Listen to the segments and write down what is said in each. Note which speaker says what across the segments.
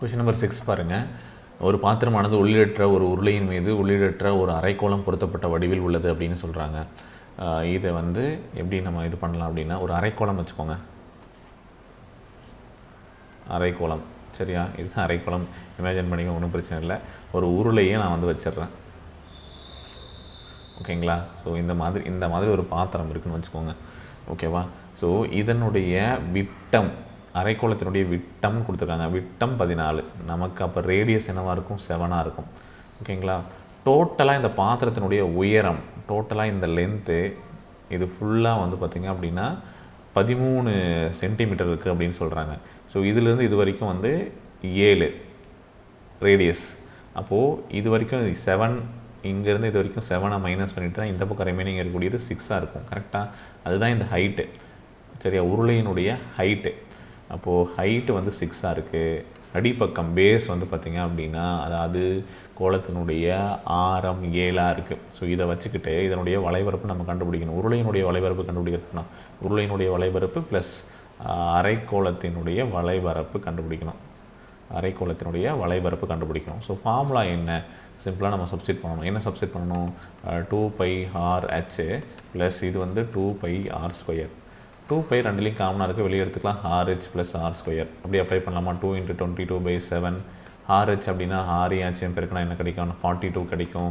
Speaker 1: Question number six பாருங்கள் ஒரு பாத்திரமானது உள்ளிடற்ற ஒரு உருளையின் மீது உள்ளிடற்ற ஒரு அரைக்கோளம் பொருத்தப்பட்ட வடிவில் உள்ளது அப்படின்னு சொல்கிறாங்க இதை வந்து எப்படி நம்ம இது பண்ணலாம் அப்படின்னா ஒரு அரைக்கோளம் வச்சுக்கோங்க. அரைக்கோளம். சரியா? இது அரைக்கோளம். இமேஜின் பண்ணிக்க ஒன்றும் பிரச்சனை இல்லை. ஒரு உருளையே நான் வந்து வச்சிடுறேன். ஓகேங்களா? ஸோ இந்த மாதிரி இந்த மாதிரி ஒரு பாத்திரம் இருக்குன்னு வச்சுக்கோங்க. ஓகேவா? ஸோ இதனுடைய விட்டம் அரைக்கோளத்தினுடைய விட்டம் கொடுத்துருக்காங்க. விட்டம் பதினாலு. நமக்கு அப்போ ரேடியஸ் என்னவாக இருக்கும்? செவனாக இருக்கும். ஓகேங்களா டோட்டலாக இந்த பாத்திரத்தினுடைய உயரம் டோட்டலாக இந்த லென்த்து இது ஃபுல்லாக வந்து பார்த்திங்க அப்படின்னா பதிமூணு சென்டிமீட்டர் இருக்குது அப்படின்னு சொல்கிறாங்க ஸோ இதிலேருந்து இது வரைக்கும் வந்து ஏழு ரேடியஸ் அப்போது இது வரைக்கும் செவன் இங்கேருந்து இது வரைக்கும் செவனை மைனஸ் பண்ணிட்டுனா இந்த பக்கம் ரிமைனிங் இருக்கக்கூடியது சிக்ஸாக இருக்கும். கரெக்டாக அதுதான் இந்த ஹைட்டு சரியா? உருளையினுடைய ஹைட்டு அப்போது ஹைட்டு வந்து சிக்ஸாக இருக்குது அடிப்பக்கம் பேஸ் வந்து பார்த்திங்க அப்படின்னா அதாவது கோலத்தினுடைய ஆரம் ஏழாக இருக்குது ஸோ இதை வச்சுக்கிட்டு இதனுடைய வளைவரப்பு நம்ம கண்டுபிடிக்கணும். உருளையினுடைய வளைவரப்பு கண்டுபிடிக்கிறதுனா உருளையினுடைய வளைவரப்பு ப்ளஸ் அரைக்கோளத்தினுடைய வளைவரப்பு கண்டுபிடிக்கணும். அரைக்கோளத்தினுடைய வளைவரப்பு கண்டுபிடிக்கணும். ஸோ ஃபார்முலா என்ன? சிம்பிளாக நம்ம சப்ஸ்டிட் பண்ணணும். என்ன சப்ஸ்டிட் பண்ணணும்? Two pi R H plus இது வந்து two pi R square two pi ரெண்டுலேயும் காமனாக இருக்குது வெளியே எடுத்துக்கலாம். R H plus R square அப்படி அப்ளை பண்ணலாமா? Two into twenty two by seven R H அப்படின்னா ஆர்ஏஹெச்எம் பெருக்கினா என்ன கிடைக்கும்? ஃபார்ட்டி டூ கிடைக்கும்.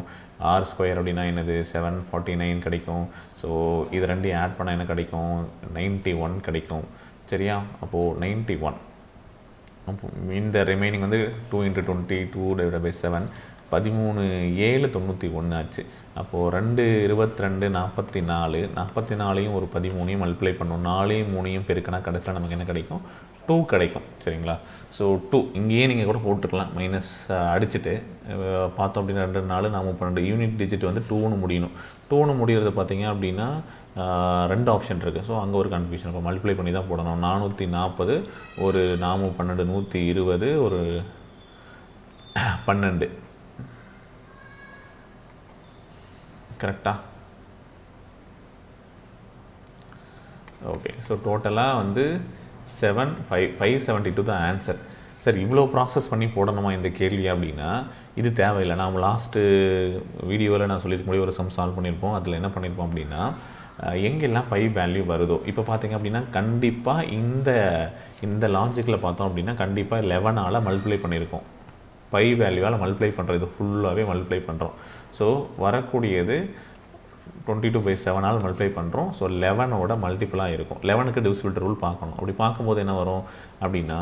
Speaker 1: ஆர் ஸ்கொயர் அப்படின்னா என்னது? செவன் ஃபார்ட்டி நைன் கிடைக்கும். ஸோ இது ரெண்டையும் ஆட் பண்ணால் என்ன கிடைக்கும்? நைன்ட்டி ஒன் கிடைக்கும். சரியா? அப்போது நைன்ட்டி ஒன் அப்போ இந்த ரிமைனிங் வந்து two into twenty two divide by seven பதிமூணு ஏழு தொண்ணூற்றி ஒன்று ஆச்சு. அப்போது ரெண்டு இருபத்தி ரெண்டு நாற்பத்தி நாலு நாற்பத்தி நாலையும் ஒரு பதிமூணையும் மல்டிப்ளை பண்ணும். நாலையும் மூணையும் பெருக்கினா கடைசியில் நமக்கு என்ன கிடைக்கும்? டூ கிடைக்கும். சரிங்களா? ஸோ டூ இங்கேயே நீங்கள் கூட போட்டுக்கலாம். மைனஸ் அடிச்சுட்டு பார்த்தோம் அப்படின்னா ரெண்டு நாலு நாம பன்னெண்டு. யூனிட் டிஜிட் வந்து டூன்னு முடியணும். டூன்னு முடிகிறது பார்த்தீங்க அப்படின்னா ரெண்டு ஆப்ஷன் இருக்குது ஸோ அங்கே ஒரு கன்ஃபியூஷன் இப்போ மல்டிப்ளை பண்ணி தான் போடணும். நானூற்றி நாற்பது ஒரு நாமு பன்னெண்டு நூற்றி இருபது ஒரு பன்னெண்டு. கரெக்டாக ஓகே ஸோ டோட்டலாக வந்து seven five five seventy two தான் ஆன்சர் சார் இவ்வளோ ப்ராசஸ் பண்ணி போடணுமா இந்த கேள்வி அப்படின்னா இது தேவையில்லை. நாம் லாஸ்ட்டு வீடியோவில் நான் சொல்லியிருக்க முடியும் ஒரு சம் சால்வ் பண்ணியிருப்போம். அதில் என்ன பண்ணியிருப்போம் அப்படின்னா எங்கெல்லாம் பை வேல்யூ வருதோ இப்போ பார்த்தீங்க அப்படின்னா கண்டிப்பாக இந்த இந்த லாஜிக்கில் பார்த்தோம் அப்படின்னா கண்டிப்பாக லெவனால் மல்டிப்ளை பண்ணியிருக்கோம். பை வேல்யூவால் மல்டிப்ளை பண்ணுறது ஃபுல்லாகவே மல்டிப்ளை பண்ணுறோம் ஸோ வரக்கூடியது டுவெண்ட்டி டூ பை செவனால் மல்டிப்ளை பண்ணுறோம் ஸோ லெவனோட மல்டிபிளாக இருக்கும். லெவனுக்கு டிவிசிபிள் ரூல் பார்க்கணும். அப்படி பார்க்கும்போது என்ன வரும் அப்படின்னா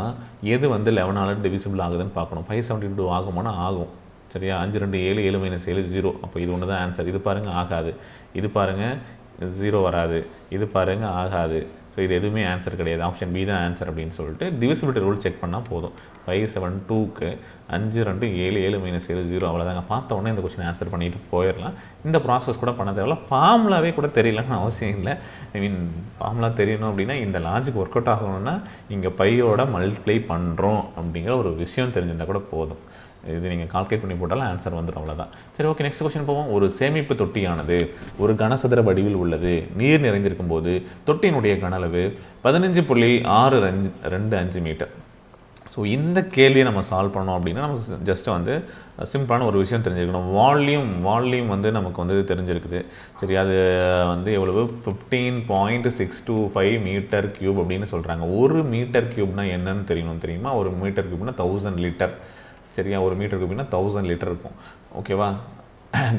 Speaker 1: எது வந்து லெவனால் டிவிசிபிள் ஆகுதுன்னு பார்க்கணும். ஃபைவ் செவன்ட்டி டூ ஆகுமானா ஆகும். சரியா? அஞ்சு ரெண்டு ஏழு ஏழு மைனஸ் ஏழு ஜீரோ அப்போ இது ஒன்று தான் ஆன்சர் இது பாருங்கள் ஆகாது. இது பாருங்கள் ஜீரோ வராது. இது பாருங்கள் ஆகாது. ஸோ இது எதுவுமே ஆன்சர் கிடையாது. ஆப்ஷன் பி தான் ஆன்சர் அப்படின்னு சொல்லிட்டு டிவிசிபிலிட்டி ரூல் செக் பண்ணால் போதும். ஃபைவ் செவன் டூக்கு அஞ்சு ரெண்டு ஏழு ஏழு மைனஸ் ஏழு ஜீரோ அவ்வளோதாங்க பார்த்த உடனே இந்த கொஸ்டின் ஆன்சர் பண்ணிட்டு போயிடலாம். இந்த ப்ராசஸ் கூட பண்ண தேவையில்ல. ஃபார்முலாவே கூட தெரியலன்னு அவசியம் இல்லை. ஐ மீன் ஃபார்முலா தெரியணும் அப்படின்னா இந்த லாஜிக் ஒர்க் அவுட் ஆகணும்னா இங்கே பையோட மல்டிப்ளை பண்ணுறோம் அப்படிங்கிற ஒரு விஷயம் தெரிஞ்சிருந்தால் கூட போதும். இது நீங்கள் கால்குலேட் பண்ணி போட்டாலும் ஆன்சர் வந்துடும் அவ்வளோதான் சரி ஓகே நெக்ஸ்ட் கொஸ்டின் போவோம். ஒரு சேமிப்பு தொட்டியானது ஒரு கனசதுர வடிவில் உள்ளது. நீர் நிறைந்திருக்கும் போது தொட்டியினுடைய கனளவு பதினஞ்சு புள்ளி ஆறு ரெஞ்சு ரெண்டு அஞ்சு மீட்டர். ஸோ இந்த கேள்வியை நம்ம சால்வ் பண்ணோம் அப்படின்னா நமக்கு ஜஸ்ட் வந்து சிம்பிளான ஒரு விஷயம் தெரிஞ்சிருக்கணும் வால்யூம் வால்யூம் வந்து நமக்கு வந்து தெரிஞ்சிருக்குது. சரி அது வந்து எவ்வளவு? Fifteen point six two five meter cube அப்படின்னு சொல்கிறாங்க ஒரு மீட்டர் க்யூப்னால் என்னன்னு தெரியணும் தெரியுமா? ஒரு மீட்டர் க்யூப்னால் தௌசண்ட் லிட்டர் சரியா ஒரு மீட்டர் கியூப்னா தௌசண்ட் லிட்டர் இருக்கும். ஓகேவா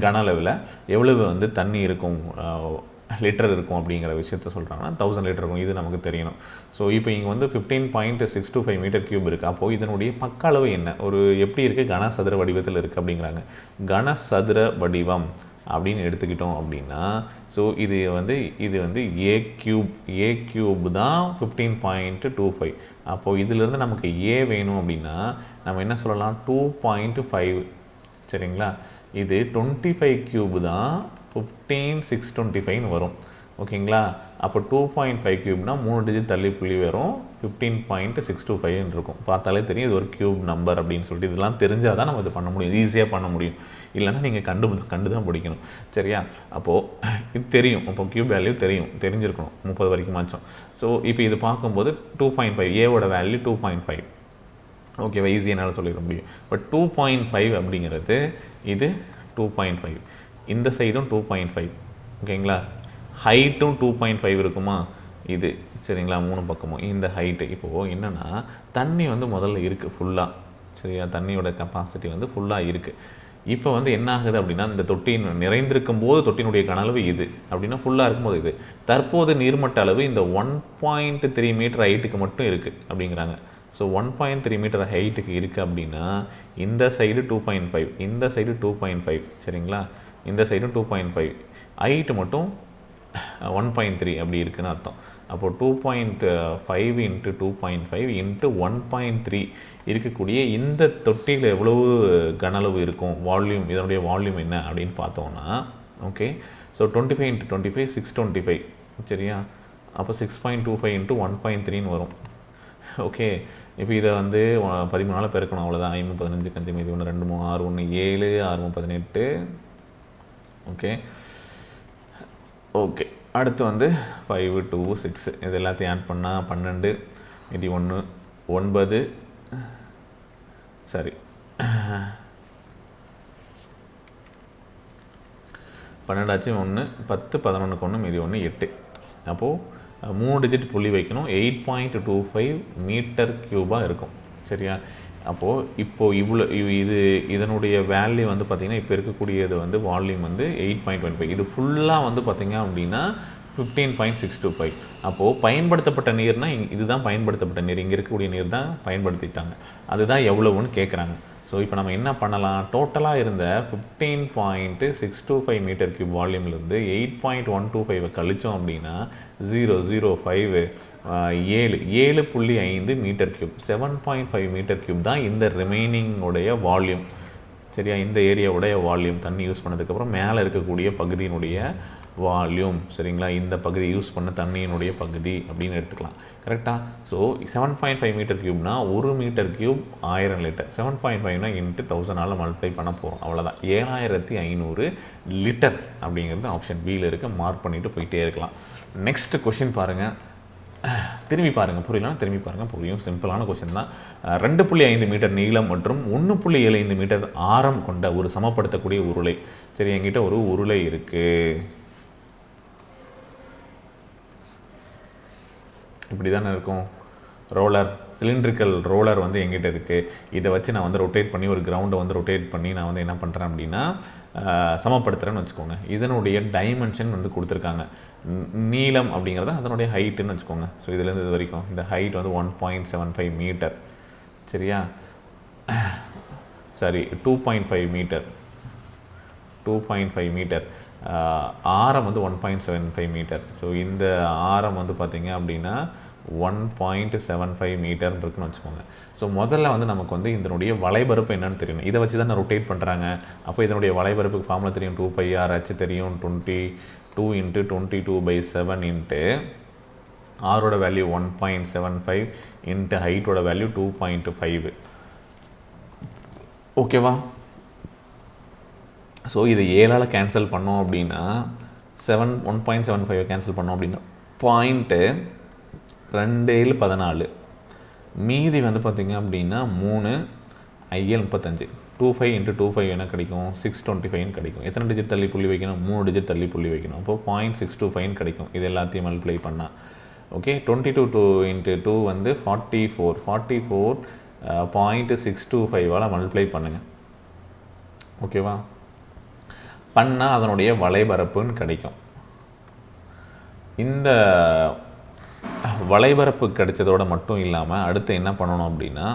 Speaker 1: கன அளவில் எவ்வளவு வந்து தண்ணி இருக்கும் லிட்டர் இருக்கும் அப்படிங்கிற விஷயத்த சொல்கிறாங்கன்னா தௌசண்ட் லிட்டர் இருக்கும். இது நமக்கு தெரியணும். ஸோ இப்போ இங்கே வந்து fifteen point six two five meter cube இருக்குது அப்போது இதனுடைய பக்க அளவு என்ன? ஒரு எப்படி இருக்குது கனசதுர வடிவத்தில் இருக்குது அப்படிங்கிறாங்க. கனசதுர வடிவம். அப்படின்னு எடுத்துக்கிட்டோம் அப்படின்னா ஸோ இது வந்து இது வந்து ஏ கியூப் ஏ கியூப் தான் ஃபிஃப்டீன் பாயிண்ட் டூ ஃபைவ் அப்போது இதிலேருந்து நமக்கு ஏ வேணும் அப்படின்னா நம்ம என்ன சொல்லலாம்? டூ பாயிண்ட் ஃபைவ் சரிங்களா? இது டுவெண்ட்டி ஃபைவ் கியூப் தான் ஃபிஃப்டீன் சிக்ஸ் டுவெண்ட்டி ஃபைவ்னு வரும். ஓகேங்களா? அப்போ டூ பாயிண்ட் ஃபைவ் க்யூப்னால் மூணு டிஜிட் தள்ளி புள்ளி வரும். ஃபிஃப்டீன் பாயிண்ட் சிக்ஸ் டூ ஃபைவ்னு இருக்கும் பார்த்தாலே தெரியும் இது ஒரு கியூப் நம்பர் அப்படின்னு சொல்லிட்டு இதெல்லாம் தெரிஞ்சால் தான் நம்ம இது பண்ண முடியும். ஈஸியாக பண்ண முடியும். இல்லைன்னா நீங்கள் கண்டு கண்டு தான் பிடிக்கணும். சரியா? அப்போது இது தெரியும். இப்போ கியூப் வேல்யூ தெரியும். தெரிஞ்சிருக்கணும். முப்பது வரைக்கும் மாச்சோம். ஸோ இப்போ இது பார்க்கும்போது டூ பாயிண்ட் ஃபைவ் ஏவோட வேல்யூ டூ பாயிண்ட் ஃபைவ் ஓகேவா ஈஸி என்னால் சொல்லிட முடியும். பட் டூ பாயிண்ட் ஃபைவ் அப்படிங்கிறது இது டூ பாயிண்ட் ஃபைவ் இந்த சைடும் டூ பாயிண்ட் ஃபைவ் ஓகேங்களா ஹைட்டும் டூ பாயிண்ட் ஃபைவ் இருக்குமா? இது சரிங்களா? மூணு பக்கமும். இந்த ஹைட்டு இப்போது என்னென்னா தண்ணி வந்து முதல்ல இருக்குது ஃபுல்லாக சரியா? தண்ணியோட கெப்பாசிட்டி வந்து ஃபுல்லாக இருக்குது இப்போ வந்து என்ன ஆகுது அப்படின்னா இந்த தொட்டி நிறைந்திருக்கும் போது தொட்டினுடைய கனளவு இது. அப்படின்னா ஃபுல்லாக இருக்கும்போது இது. தற்போது நீர்மட்ட அளவு இந்த ஒன் பாயிண்ட் த்ரீ மீட்டர் ஹைட்டுக்கு மட்டும் இருக்குது அப்படிங்கிறாங்க. So one point three meter ஹைட்டுக்கு இருக்குது அப்படின்னா இந்த சைடு டூ பாயிண்ட் ஃபைவ் இந்த சைடு டூ பாயிண்ட் ஃபைவ் சரிங்களா? இந்த சைடும் டூ பாயிண்ட் ஃபைவ் ஹைட்டு மட்டும் ஒன் பாயிண்ட் த்ரீ அப்படி இருக்குன்னு அர்த்தம். அப்போது two point five into two point five into one point three இருக்கக்கூடிய இந்த தொட்டியில் எவ்வளவு கனளவு இருக்கும்? வால்யூம் இதனுடைய வால்யூம் என்ன அப்படின்னு பார்த்தோம்னா okay so twenty five into twenty five six twenty five சரியா? அப்போ six point two five into one point த்ரீன்னு வரும். ஓகே இப்போ இதை வந்து பதிமூணால் பெருக்கணும். அவ்வளோதான் ஐம்பது பதினஞ்சு கஞ்சி மீதி ஒன்று ரெண்டு மூணு ஆறு ஒன்று ஏழு ஆறு மூணு பதினெட்டு. ஓகே ஓகே அடுத்து வந்து ஃபைவ் டூ சிக்ஸ் இது எல்லாத்தையும் ஆட் பண்ணால் பன்னெண்டு இது ஒன்று ஒன்பது சாரி பன்னெண்டாச்சு ஒன்று பத்து பதினொன்றுக்கு ஒன்று மீதி ஒன்று எட்டு. அப்போது மூணு டிஜிட் புள்ளி வைக்கணும். Eight point two five meter க்யூபாக இருக்கும். சரியா? அப்போது இப்போது இவ்வளோ இவ்- இது இதனுடைய வேல்யூ வந்து பார்த்திங்கன்னா இப்போ இருக்கக்கூடியது வந்து வால்யூம் வந்து எயிட் பாயிண்ட் ஒன் ஃபைவ் இது ஃபுல்லாக வந்து பார்த்திங்க அப்படின்னா fifteen point six two five அப்போது பயன்படுத்தப்பட்ட நீர்னா இங் இதுதான் பயன்படுத்தப்பட்ட நீர். இங்கே இருக்கக்கூடிய நீர் தான் பயன்படுத்திட்டாங்க. அதுதான் எவ்வளவுன்னு கேட்குறாங்க ஸோ இப்போ நம்ம என்ன பண்ணலாம்? டோட்டலாக இருந்த fifteen point six two five meter cube வால்யூம்லேருந்து eight point one two ஃபைவை கழிச்சோம் அப்படின்னா ஜீரோ ஜீரோ ஃபைவ் ஏழு ஏழு புள்ளி ஐந்து meter cube seven point five meter cube தான் இந்த ரிமைனிங்குடைய வால்யூம் சரியா? இந்த ஏரியாவுடைய வால்யூம் தண்ணி யூஸ் பண்ணதுக்கப்புறம் மேலே இருக்கக்கூடிய பகுதியினுடைய வால்யூம் சரிங்களா? இந்த பகுதி யூஸ் பண்ண தண்ணியினுடைய பகுதி அப்படின்னு எடுத்துக்கலாம். கரெக்டாக so seven point five meter க்யூப்னா ஒரு மீட்டர் க்யூப் ஆயிரம் லிட்டர். செவன் பாயிண்ட் ஃபைவ்னா இன்ட்டு தௌசண்டால் மல்டிப்ளை பண்ண போகிறோம் அவ்வளோதான் ஏழாயிரத்தி ஐநூறு லிட்டர் அப்படிங்கிறது ஆப்ஷன் பியில் இருக்க. மார்க் பண்ணிவிட்டு போயிட்டே இருக்கலாம். நெக்ஸ்ட் கொஷின் பாருங்கள் திரும்பி பாருங்கள் புரியலாம் திரும்பி பாருங்கள் புரியும். சிம்பிளான கொஷின் தான். ரெண்டு புள்ளி ஐந்து மீட்டர் நீளம் மற்றும் ஒன்று புள்ளி ஏழு ஐந்து மீட்டர் ஆரம் கொண்ட ஒரு சமப்படுத்தக்கூடிய உருளை. சரி என்கிட்ட ஒரு உருளை இருக்குது இப்படி தானே இருக்கும்? ரோலர் சிலிண்ட்ரிக்கல் ரோலர் வந்து எங்கிட்ட இருக்குது இதை வச்சு நான் வந்து ரொட்டேட் பண்ணி ஒரு கிரவுண்டை வந்து ரொட்டேட் பண்ணி நான் வந்து என்ன பண்ணுறேன் அப்படின்னா சமப்படுத்துகிறேன்னு வச்சுக்கோங்க. இதனுடைய டைமென்ஷன் வந்து கொடுத்துருக்காங்க. நீளம் அப்படிங்கிறது அதனுடைய ஹைட்டுன்னு வச்சுக்கோங்க. ஸோ இதுலேருந்து இது வரைக்கும் இந்த ஹைட் வந்து one point seven five meter சரியா? Sorry two point five meter two point five meter ஆரம் வந்து one point seven five meter so இந்த ஆரம் வந்து பார்த்திங்க அப்படின்னா one point seven five meter இருக்குன்னு வச்சுக்கோங்க. ஸோ முதல்ல வந்து நமக்கு வந்து இதனுடைய வலைபரப்பு என்னன்னு தெரியணும். இதை வச்சு தான் நான் ரொட்டேட் பண்ணுறாங்க அப்போ இதனுடைய வலைபரப்புக்கு ஃபார்முலா தெரியும். டூ பை ஆர் ஹச் தெரியும். Twenty two into twenty two by seven into ஆரோட value one point seven five into ஹைட்டோட value two point five ஓகேவா ஸோ இதை ஏழால் கேன்சல் பண்ணோம் அப்படின்னா seven one point seven five cancel பண்ணோம் அப்படின்னா பாயிண்ட்டு ரெண்டு ஏழு பதினாலு. மீதி வந்து பார்த்திங்க அப்படின்னா மூணு ஐஎல் முப்பத்தஞ்சு. Two five into two five என்ன கிடைக்கும் சிக்ஸ் டுவெண்ட்டி ஃபைவ்னு கிடைக்கும். எத்தனை டிஜிட் தள்ளி புள்ளி வைக்கணும்? மூணு டிஜிட் தள்ளி புள்ளி வைக்கணும். அப்போ பாயிண்ட் சிக்ஸ் டூ ஃபைவ்னு கிடைக்கும். இது எல்லாத்தையும் மல்டிப்ளை பண்ணால் okay twenty two two into two வந்து forty four forty four point six two ஃபைவால் multiply பண்ணுங்கள் ஓகேவா பண்ணால் அதனுடைய வளைபரப்புன்னு கிடைக்கும். இந்த வலைபரப்பு கிடைச்சதோட மட்டும் இல்லாமல் அடுத்து என்ன பண்ணணும் அப்படின்னா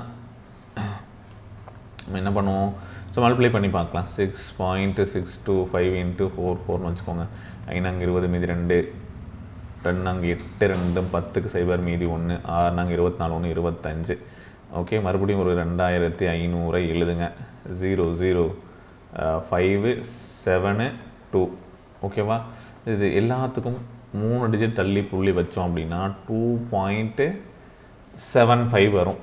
Speaker 1: நம்ம என்ன பண்ணுவோம்? ஸோ மல்டிப்ளை பண்ணி பார்க்கலாம். Six point six two five into four ஃபோர்னு வச்சுக்கோங்க. ஐநாங்க இருபது மீதி ரெண்டு. ரெண்டு நாங்கள் எட்டு ரெண்டும் பத்துக்கு சைபர் மீதி ஒன்று ஆறு நாங்கள் இருபத்தி நாலு ஒன்று இருபத்தஞ்சு. ஓகே மறுபடியும் ஒரு ரெண்டாயிரத்தி ஐநூறை எழுதுங்க. Zero zero five seven two ஓகேவா இது எல்லாத்துக்கும் மூணு டிஜிட் தள்ளி புள்ளி வச்சோம் அப்படின்னா டூ பாயிண்ட்டு செவன் ஃபைவ் வரும்.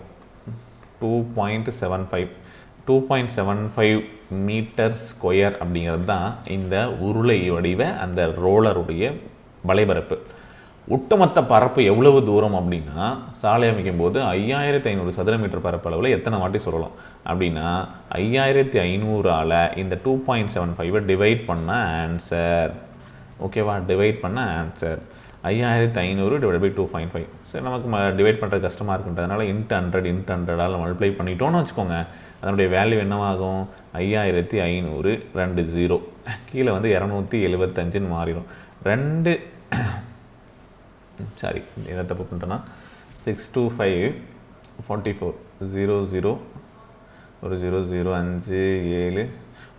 Speaker 1: Two point seven five two point seven five meter square அப்படிங்கிறது தான் இந்த உருளை வடிவ அந்த ரோலருடைய வலைபரப்பு ஒட்டுமொத்த பரப்பு எவ்வளவு தூரம் அப்படின்னா சாலை அமைக்கும் போது ஐயாயிரத்தி ஐநூறு சதுர மீட்டர் பரப்பளவில் எத்தனை வாட்டி சொல்லலாம் அப்படின்னா ஐயாயிரத்தி ஐநூறால் இந்த டூ பாயிண்ட் செவன் ஃபைவை டிவைட் பண்ண ஆன்சர் ஓகேவா டிவைட் பண்ண ஆன்சர் ஐயாயிரத்தி ஐநூறு divide by two point five சரி நமக்கு டிவைட் பண்ணுறது கஷ்டமாக இருக்குன்றதுனால இன்ட் ஹண்ட்ரட் இன்ட் ஹண்ட்ரடால் மல்டிப்ளை பண்ணிட்டோன்னு வச்சுக்கோங்க. அதனுடைய வேல்யூ என்னவாகும்? ஐயாயிரத்தி ஐநூறு ரெண்டு ஜீரோ கீழே வந்து இரநூத்தி எழுபத்தஞ்சுன்னு மாறிடும். ரெண்டு சாரி எதை தப்பு பண்ணிட்டேன்னா? Six two five forty four zero zero ஒரு ஜீரோ ஜீரோ அஞ்சு ஏழு.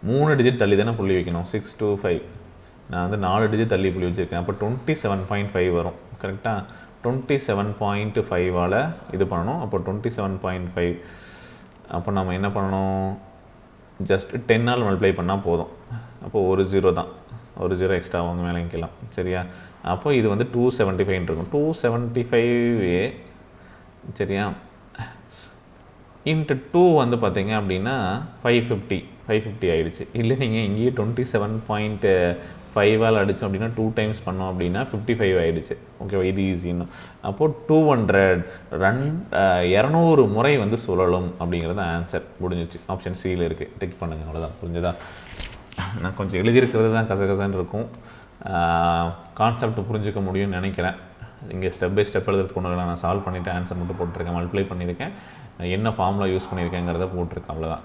Speaker 1: மூணு டிஜிட் தள்ளி தானே புள்ளி வைக்கணும். சிக்ஸ் டூ ஃபைவ் நான் வந்து நாலு டிஜிட் தள்ளி புள்ளி வச்சுருக்கேன். அப்போ டுவெண்ட்டி செவன் பாயிண்ட் ஃபைவ் வரும். கரெக்டாக டுவெண்ட்டி செவன் பாயிண்ட் ஃபைவால் இது பண்ணணும். அப்போ டுவெண்ட்டி செவன் பாயிண்ட் ஃபைவ் அப்போ நம்ம என்ன பண்ணணும்? ஜஸ்ட் டென்னால் மல்டிப்ளை பண்ணால் போதும். அப்போ ஒரு ஜீரோ தான். ஒரு ஜீரோ எக்ஸ்ட்ரா அவங்க மேலே வைக்கலாம் சரியா? அப்போ இது வந்து டூ செவன்ட்டி ஃபைவ் இருக்கும். டூ செவன்ட்டி ஃபைவ் சரியா? இன்ட்டு டூ வந்து பார்த்தீங்க அப்படின்னா ஃபைவ் ஃபிஃப்டி ஃபைவ் ஃபிஃப்டி ஆகிடுச்சு இல்லை நீங்கள் இங்கேயே டுவெண்ட்டி செவன் பாயிண்ட்டு ஃபைவால் அடித்தோம் அப்படின்னா டூ டைம்ஸ் பண்ணோம் அப்படின்னா ஃபிஃப்டி ஃபைவ் ஆகிடுச்சு ஓகேவா இது ஈஸின்னு அப்போது டூ ஹண்ட்ரட் ரன் இரநூறு முறை வந்து சுழலும் அப்படிங்கிறது ஆன்சர் முடிஞ்சிச்சு. ஆப்ஷன் சியில் இருக்குது டிக் பண்ணுங்கள் அவ்வளோதான் புரிஞ்சுதா? நான் கொஞ்சம் எழுதியிருக்கிறது தான் கசகசன்னு இருக்கும். கான்செப்ட் புரிஞ்சுக்க முடியும்னு நினைக்கிறேன். இங்கே ஸ்டெப் பை ஸ்டெப் எழுதுறதுக்கு ஒன்று நான் சால்வ் பண்ணிவிட்டு ஆன்சர் மட்டும் போட்டிருக்கேன். மல்டிப்ளை பண்ணியிருக்கேன். என்ன ஃபார்முலா யூஸ் பண்ணியிருக்கேங்கிறத போட்டிருக்கேன். அவ்வளோதான்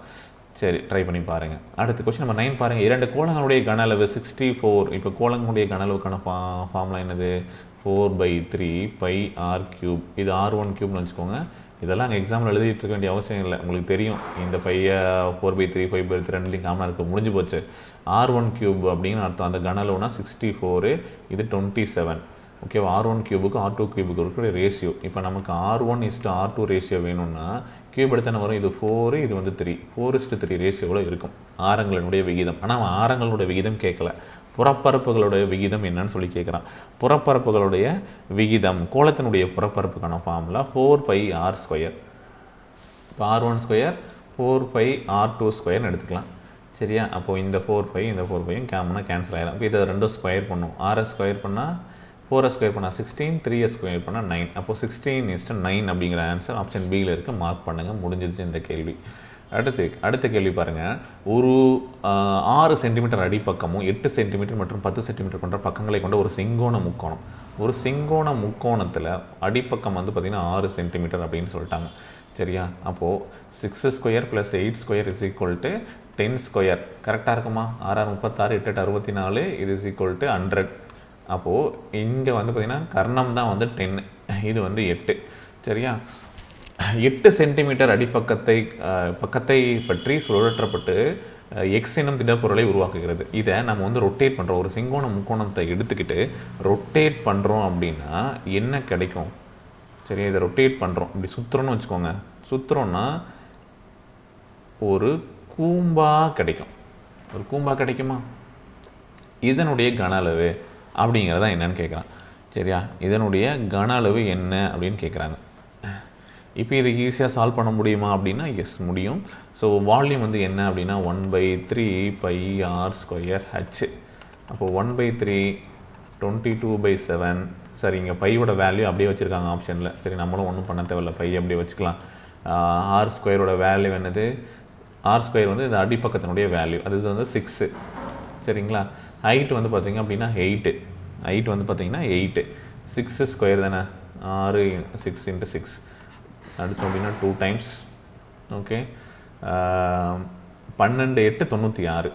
Speaker 1: சரி ட்ரை பண்ணி பாருங்கள் அடுத்த கொஸ்டின் நம்பர் நைன் பாருங்கள் இரண்டு கோலங்களுடைய கன அளவு சிக்ஸ்டி ஃபோர் இப்போ கோலங்களுடைய கன அளவுக்கான ஃபா ஃபார்ம்லாம் என்னது? Four by three pi R cube இது ஆர் ஒன் க்யூப்னு வச்சுக்கோங்க. இதெல்லாம் அங்கே எக்ஸாமில் எழுதிட்டு இருக்க வேண்டிய அவசியம் இல்லை. உங்களுக்கு தெரியும். இந்த பையை four pi three five pi three ரெண்டுலையும் காமனாக இருக்குது முடிஞ்சு போச்சு. ஆர் ஒன் க்யூப் அப்படின்னு அர்த்தம். அந்த கன அளவுனா சிக்ஸ்டி ஃபோரு இது டுவெண்ட்டி செவன் ஓகேவா ஆர் ஒன் க்யூபுக்கு ஆர் டூ க்யூபுக்கு இருக்கிற ரேஷியோ இப்போ நமக்கு R one is to R two ratio வேணும்னா கியூப் எடுத்தான வரும் இது ஃபோரு இது வந்து த்ரீ ஃபோர் இஸ்ட்டு த்ரீ ரேஷியோவில் இருக்கும்? ஆரங்களினுடைய விகிதம். ஆனால் அவன் ஆரங்களுடைய விகிதம் கேட்கல. புறப்பரப்புகளுடைய விகிதம் என்னன்னு சொல்லி கேட்குறான். புறப்பரப்புகளுடைய விகிதம் கோலத்தினுடைய புறப்பரப்புக்கான formula four pi r square இப்போ r one square four pi r two ஸ்கொயர்னு எடுத்துக்கலாம். சரியா? அப்போது இந்த ஃபோர் ஃபை இந்த ஃபோர் ஃபைவும் கேமனா கேன்சல் ஆகிடும் இப்போ இதை ரெண்டும் ஸ்கொயர் பண்ணும். ஆரை ஸ்கொயர் பண்ணால் ஃபோரை ஸ்கொயர் பண்ணால் சிக்ஸ்டீன் த்ரீயை ஸ்கொயர் பண்ணால் நைன் அப்போது சிக்ஸ்டீன் இஸ்ட்டு நைன் அப்படிங்கிற ஆன்சர் ஆப்ஷன் பியில் இருக்குது மார்க் பண்ணுங்கள் முடிஞ்சிருச்சு இந்த கேள்வி. அடுத்து அடுத்த கேள்வி பாருங்கள் ஒரு ஆறு சென்டிமீட்டர் அடிப்பக்கமும் எட்டு சென்டிமீட்டர் மற்றும் பத்து சென்டிமீட்டர் கொண்ட பக்கங்களை கொண்ட ஒரு செங்கோண முக்கோணம். ஒரு செங்கோண முக்கோணத்தில் அடிப்பக்கம் வந்து பார்த்திங்கன்னா ஆறு சென்டிமீட்டர் அப்படின்னு சொல்லிட்டாங்க. சரியா? அப்போது six square plus eight square is equal to ten square கரெக்டாக இருக்குமா? ஆறாறு முப்பத்தாறு எட்டு எட்டு அறுபத்தி நாலு இது இஸ் ஈக்குவல் டு ஹண்ட்ரட் அப்போது இங்கே வந்து பார்த்திங்கன்னா கர்ணம் தான் வந்து டென்னு இது வந்து எட்டு. சரியா? எட்டு சென்டிமீட்டர் அடிப்பக்கத்தை பக்கத்தை பற்றி சுழற்றப்பட்டு எக்ஸ் எனும் திடப்பொருளை உருவாக்குகிறது. இதை நம்ம வந்து ரொட்டேட் பண்ணுறோம் ஒரு செங்கோண முக்கோணத்தை எடுத்துக்கிட்டு ரொட்டேட் பண்ணுறோம் அப்படின்னா என்ன கிடைக்கும்? சரியா? இதை ரொட்டேட் பண்ணுறோம் இப்படி சுற்றுறோன்னு வச்சுக்கோங்க. சுற்றுறோன்னா ஒரு கூம்பா கிடைக்கும். ஒரு கூம்பா கிடைக்குமா? இதனுடைய கன அளவு. அப்படிங்கிறத என்னன்னு கேட்குறான். சரியா? இதனுடைய கன அளவு என்ன அப்படின்னு கேட்குறாங்க. இப்போ இதை ஈஸியாக சால்வ் பண்ண முடியுமா அப்படின்னா எஸ் முடியும். ஸோ வால்யூம் வந்து என்ன அப்படின்னா one by three pi R square H அப்போ one by three twenty two by seven சரி இங்கே பையோட வேல்யூ அப்படியே வச்சுருக்காங்க ஆப்ஷனில் சரி நம்மளும் ஒன்றும் பண்ண தேவையில்ல. பை அப்படியே வச்சுக்கலாம். ஆர் ஸ்கொயரோட வேல்யூ என்னது? ஆர் ஸ்கொயர் வந்து இந்த அடிப்பக்கத்தினுடைய வேல்யூ அது வந்து சிக்ஸு சரிங்களா? ஹைட் வந்து பார்த்திங்க அப்படின்னா எயிட்டு ஹைட் வந்து பார்த்திங்கன்னா எயிட்டு சிக்ஸு ஸ்கொயர் தானே? ஆறு சிக்ஸ் இன்ட்டு சிக்ஸ் அடித்தோம் அப்படின்னா டூ டைம்ஸ் ஓகே பன்னெண்டு எட்டு தொண்ணூற்றி ஆறு.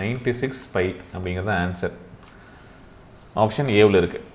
Speaker 1: நைன்ட்டி சிக்ஸ் ஃபைவ் அப்படிங்கிறது ஆன்சர் ஆப்ஷன் ஏவில் இருக்குது